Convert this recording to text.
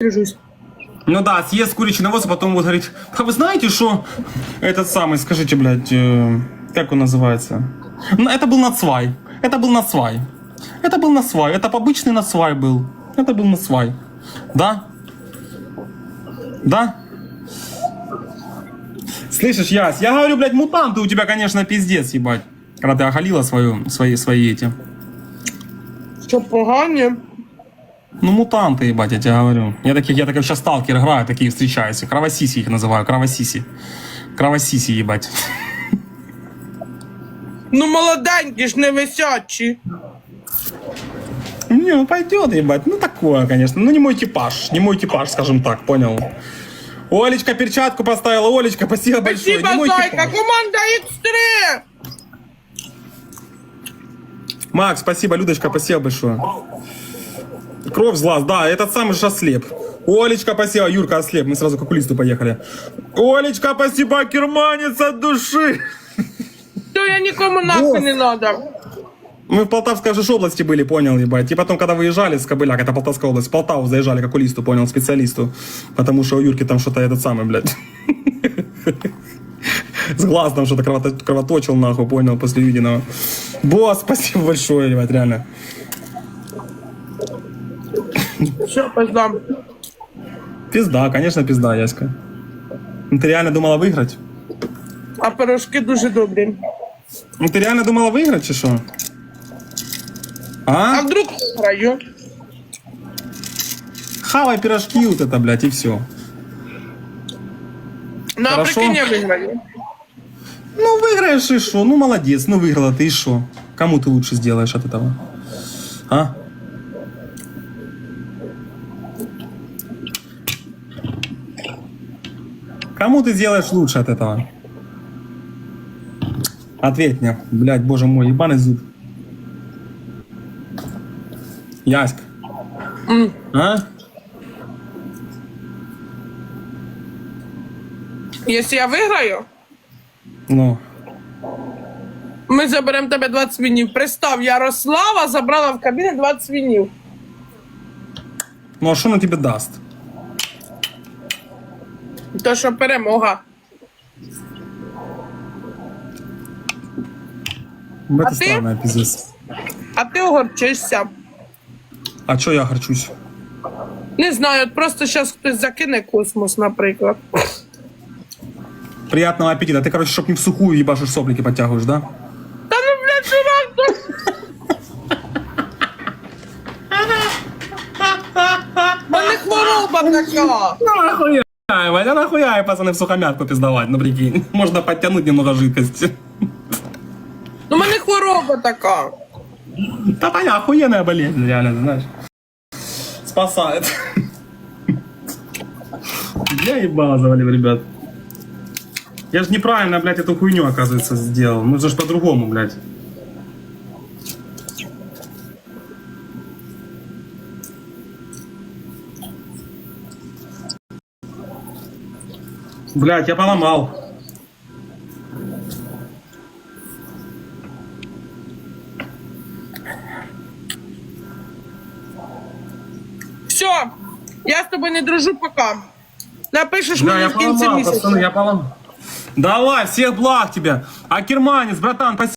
Держусь. Ну да, съест куричий навоз, а потом будет говорить, а вы знаете, что этот самый, скажите, блядь, э, как он называется? Ну, это был нацвай. Это был нацвай. Это был нацвай. Это обычный нацвай был. Это был нацвай. Да? Да? Слышишь, Ясь, я говорю, блядь, мутанты у тебя, конечно, пиздец, ебать. Когда ты оголила свою, свои, свои эти. Що погані? Ну, мутанты, ебать, я тебе говорю. Я таких, я таких сейчас сталкер играю, такие встречаюсь. Кровосиси их называю, кровосиси. Кровосиси, ебать. Ну молоденькі ж не висячі. Не, ну пойдет, ебать. Ну такое, конечно. Ну не мой типаж. Не мой типаж, скажем так, понял. Олечка перчатку поставила. Олечка, спасибо большое. Спасибо, не мой зайка, типаж. команда X3! Макс, спасибо, Людочка, спасибо большое. Кровь глаз, да, этот самый же ослеп. Олечка, спасибо, Юрка ослеп. Мы сразу к окулисту поехали. Олечка, спасибо, керманец от души. То я нікому нахуй не надо. Мы в Полтавской же области были, понял, ебать. И потом, когда выезжали с Кобыляк, это Полтавская область, в Полтаву заезжали к окулисту, понял, специалисту. Потому что у Юрки там что-то этот самый, блядь. С глаз там что-то кровото- кровоточил, нахуй, понял, после виденного. Босс, спасибо большое, ебать, реально. Що пиздам? Пизда, конечно, пизда, Яська. Ну, Ты реально думала выиграть? А пирожки дуже добрі. Ну, ты реально думала выиграть, чи что? А А? вдруг граю? Хавай пирожки вот это, блядь, и все. Ну, а Хорошо. прикинь, я виграю. Ну, выиграешь и что? Ну, молодец, ну выиграла ты и что? Кому ты лучше сделаешь от этого? А? Кому ты сделаешь лучше от этого? Ответь мне. Блядь, боже мой, ебаный зуб. Яська. М. А? Якщо я виграю, Ну. ми заберемо тебе 20 свинів. Представ, Ярослава забрала в кабіну 20 свинів. Ну, а что он тебе даст? То що перемога. Это А ты? странная пиздец. А ти огорчишся. А чё я горчусь? Не знаю, от просто зараз хтось закине космос, наприклад. Приятного аппетита. Ты, короче, чтоб не в сухую ебашишь соплики подтягиваешь, да? Та ну, блядь, чувак, ну. В Мене хвороба така. Ну Нахуя, Ваня, нахуя, пацаны, в сухомятку пиздовать, ну прикинь. Можно подтянуть немного жидкости. Ну, в мене хвороба така. Да понятно, охуенная болезнь, реально, знаешь. Спасает. Я ебало завалил, ребят. Я же неправильно, блядь, эту хуйню, оказывается, сделал. Нужно же по-другому, блядь. Блядь, я поломал. Все, я з тобою не дружу пока. Напишеш Да, мені я в кінці поломал, місяця. пацаны, я поломал. Давай, всех благ тебе. А Керманец, братан, спасибо.